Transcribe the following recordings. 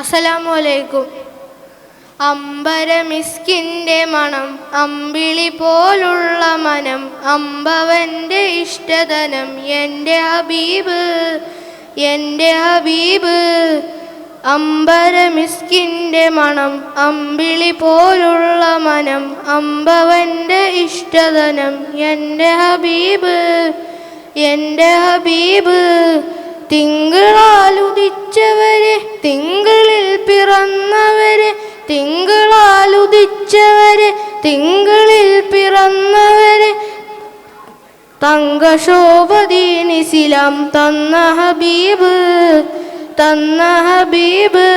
അസ്സലാമു അലൈക്കും അമ്പരമിസ്കിന്റെ മണം അമ്പിളി പോലുള്ള മനം അമ്പവന്റെ ഇഷ്ടധനം എന്റെ ഹബീബ് എന്റെ ഹബീബ്. അമ്പരമിസ്കിന്റെ മണം അമ്പിളി പോലുള്ള മനം അമ്പവന്റെ ഇഷ്ടധനം എന്റെ ഹബീബ് എന്റെ ഹബീബ്. തിങ്കളാൽ തിങ്കളാൽ തിങ്കളിൽ പിറന്നവരെ. തങ്കശോഭദീനിസിലം തന്ന ഹബീബ് തന്ന ഹബീബ്.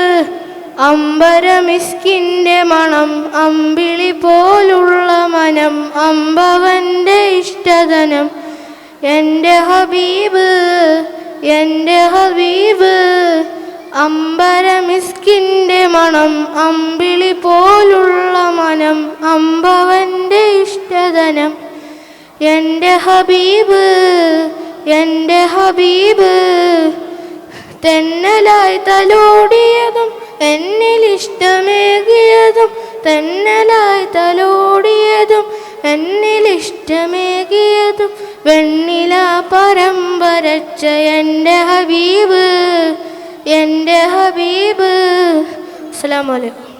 അമ്പരമിസ്കിന്റെ മണം അമ്പിളി പോലുള്ള മനം അമ്പവന്റെ ഇഷ്ടധനം. എന്റെ ഹബീബ് എന്റെ ഹബീബ്. അമ്പരമിസ്കിന്റെ മണം അമ്പിളി പോലുള്ള മനം അമ്പവന്റെ ഇഷ്ടധനം എന്റെ ഹബീബ് എന്റെ ഹബീബ് തെന്നലായി തലോടിയതും എന്നിൽ ഇഷ്ടമേകിയതും തെന്നലായി തലോടിയതും എന്നിൽ ഇഷ്ടമേകിയതും വെണ്ണില പരമ്പരച്ച എന്റെ ഹബീബ് എന്റെ ഹബീബ്. അസ്സലാമു അലൈക്കും.